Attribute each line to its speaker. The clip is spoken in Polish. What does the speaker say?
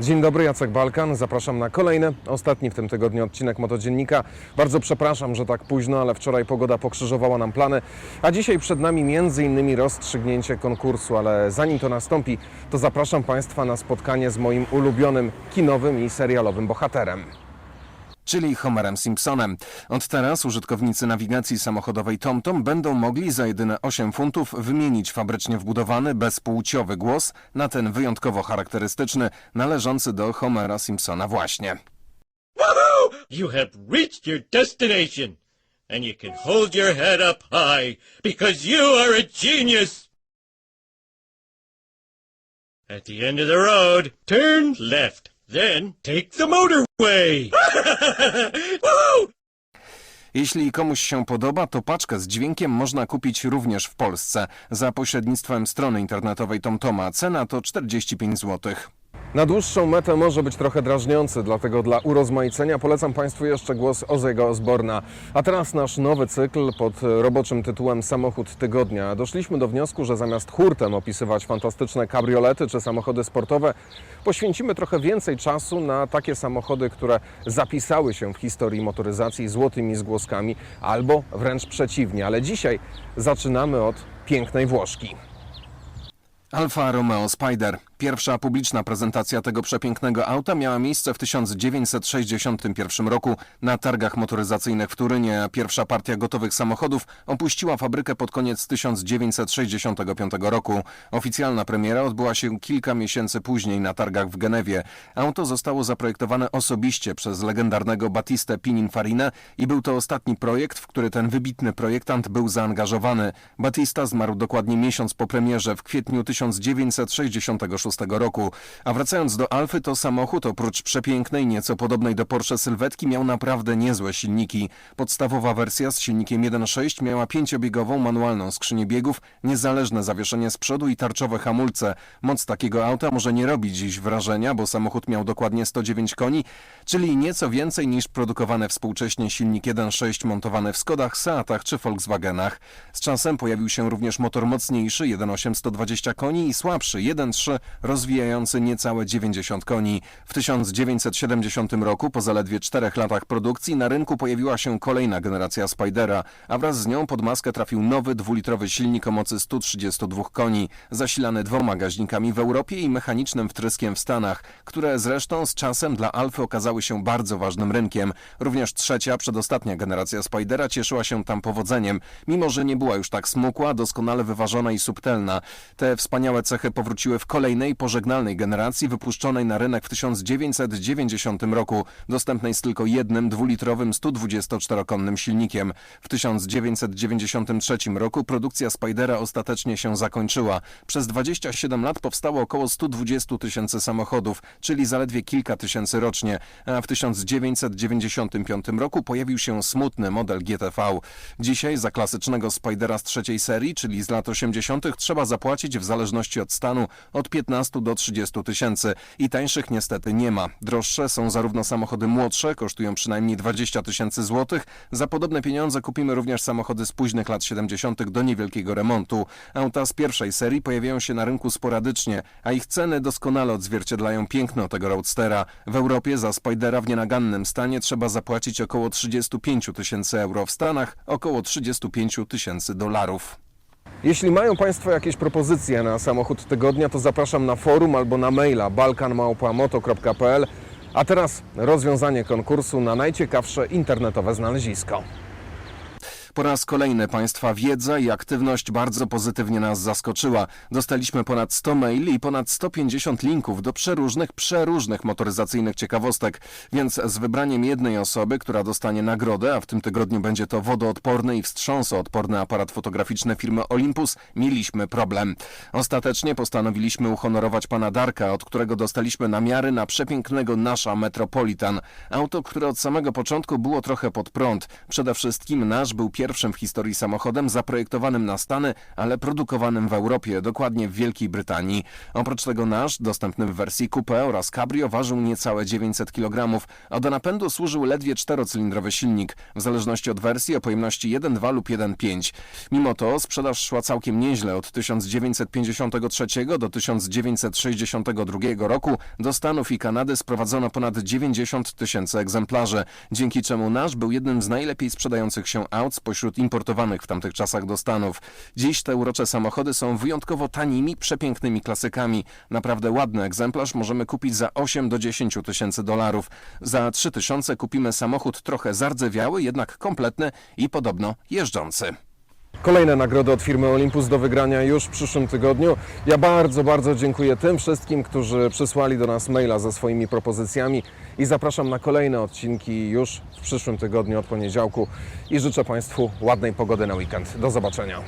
Speaker 1: Dzień dobry, Jacek Balkan. Zapraszam na kolejny, ostatni w tym tygodniu odcinek Motodziennika. Bardzo przepraszam, że tak późno, ale wczoraj pogoda pokrzyżowała nam plany, a dzisiaj przed nami innymi rozstrzygnięcie konkursu, ale zanim to nastąpi, to zapraszam Państwa na spotkanie z moim ulubionym kinowym i serialowym bohaterem.
Speaker 2: Czyli Homerem Simpsonem. Od teraz użytkownicy nawigacji samochodowej TomTom będą mogli za jedyne 8 funtów wymienić fabrycznie wbudowany bezpłciowy głos na ten wyjątkowo charakterystyczny, należący do Homera Simpsona właśnie.
Speaker 3: You have reached your destination, and you can hold your head up high because you are a genius. At the end of the road, turn left, then take the motorway.
Speaker 2: Jeśli komuś się podoba, to paczkę z dźwiękiem można kupić również w Polsce za pośrednictwem strony internetowej TomToma. Cena to 45 zł.
Speaker 1: Na dłuższą metę może być trochę drażniący, dlatego dla urozmaicenia polecam Państwu jeszcze głos Ozego Osborna. A teraz nasz nowy cykl pod roboczym tytułem Samochód Tygodnia. Doszliśmy do wniosku, że zamiast hurtem opisywać fantastyczne kabriolety czy samochody sportowe, poświęcimy trochę więcej czasu na takie samochody, które zapisały się w historii motoryzacji złotymi zgłoskami, albo wręcz przeciwnie. Ale dzisiaj zaczynamy od pięknej Włoszki.
Speaker 2: Alfa Romeo Spider. Pierwsza publiczna prezentacja tego przepięknego auta miała miejsce w 1961 roku na targach motoryzacyjnych w Turynie. Pierwsza partia gotowych samochodów opuściła fabrykę pod koniec 1965 roku. Oficjalna premiera odbyła się kilka miesięcy później na targach w Genewie. Auto zostało zaprojektowane osobiście przez legendarnego Battistę Pininfarinę i był to ostatni projekt, w który ten wybitny projektant był zaangażowany. Battista zmarł dokładnie miesiąc po premierze w kwietniu 1966 roku. A wracając do Alfy, to samochód oprócz przepięknej, nieco podobnej do Porsche sylwetki miał naprawdę niezłe silniki. Podstawowa wersja z silnikiem 1.6 miała pięciobiegową manualną skrzynię biegów, niezależne zawieszenie z przodu i tarczowe hamulce. Moc takiego auta może nie robić dziś wrażenia, bo samochód miał dokładnie 109 koni, czyli nieco więcej niż produkowane współcześnie silnik 1.6 montowany w Skodach, Seatach czy Volkswagenach. Z czasem pojawił się również motor mocniejszy 1.8 120 koni i słabszy 1.3 rozwijający niecałe 90 koni. W 1970 roku, po zaledwie czterech latach produkcji, na rynku pojawiła się kolejna generacja Spidera, a wraz z nią pod maskę trafił nowy dwulitrowy silnik o mocy 132 koni, zasilany dwoma gaźnikami w Europie i mechanicznym wtryskiem w Stanach, które zresztą z czasem dla Alfy okazały się bardzo ważnym rynkiem. Również trzecia, przedostatnia generacja Spidera cieszyła się tam powodzeniem, mimo że nie była już tak smukła, doskonale wyważona i subtelna. Te wspaniałe cechy powróciły w kolejnej, pożegnalnej generacji wypuszczonej na rynek w 1990 roku, dostępnej z tylko jednym dwulitrowym 124-konnym silnikiem. W 1993 roku produkcja Spidera ostatecznie się zakończyła. Przez 27 lat powstało około 120 tysięcy samochodów, czyli zaledwie kilka tysięcy rocznie, a w 1995 roku pojawił się smutny model GTV. Dzisiaj za klasycznego Spidera z trzeciej serii, czyli z lat 80., trzeba zapłacić w zależności od stanu od 15 do 30 tysięcy i tańszych niestety nie ma. Droższe są zarówno samochody młodsze, kosztują przynajmniej 20 tysięcy złotych. Za podobne pieniądze kupimy również samochody z późnych lat 70. do niewielkiego remontu. Auta z pierwszej serii pojawiają się na rynku sporadycznie, a ich ceny doskonale odzwierciedlają piękno tego roadstera. W Europie za Spidera w nienagannym stanie trzeba zapłacić około 35 tysięcy euro, w Stanach około 35 tysięcy dolarów.
Speaker 1: Jeśli mają Państwo jakieś propozycje na samochód tygodnia, to zapraszam na forum albo na maila balkanmałpa.moto.pl. A teraz rozwiązanie konkursu na najciekawsze internetowe znalezisko.
Speaker 2: Po raz kolejny Państwa wiedza i aktywność bardzo pozytywnie nas zaskoczyła. Dostaliśmy ponad 100 maili i ponad 150 linków do przeróżnych, przeróżnych motoryzacyjnych ciekawostek, więc z wybraniem jednej osoby, która dostanie nagrodę, a w tym tygodniu będzie to wodoodporny i wstrząsoodporny aparat fotograficzny firmy Olympus, mieliśmy problem. Ostatecznie postanowiliśmy uhonorować pana Darka, od którego dostaliśmy namiary na przepięknego nasza Metropolitan. Auto, które od samego początku było trochę pod prąd. Przede wszystkim nasz był pierwszy pierwszym w historii samochodem zaprojektowanym na Stany, ale produkowanym w Europie, dokładnie w Wielkiej Brytanii. Oprócz tego nasz, dostępny w wersji coupe oraz cabrio, ważył niecałe 900 kg, a do napędu służył ledwie czterocylindrowy silnik, w zależności od wersji o pojemności 1.2 lub 1.5. Mimo to sprzedaż szła całkiem nieźle od 1953 do 1962 roku. Do Stanów i Kanady sprowadzono ponad 90 tysięcy egzemplarzy, dzięki czemu nasz był jednym z najlepiej sprzedających się aut spośród importowanych w tamtych czasach do Stanów. Dziś te urocze samochody są wyjątkowo tanimi, przepięknymi klasykami. Naprawdę ładny egzemplarz możemy kupić za 8 do 10 tysięcy dolarów. Za 3 tysiące kupimy samochód trochę zardzewiały, jednak kompletny i podobno jeżdżący.
Speaker 1: Kolejne nagrody od firmy Olympus do wygrania już w przyszłym tygodniu. Ja bardzo, bardzo dziękuję tym wszystkim, którzy przysłali do nas maila ze swoimi propozycjami i zapraszam na kolejne odcinki już w przyszłym tygodniu od poniedziałku i życzę Państwu ładnej pogody na weekend. Do zobaczenia.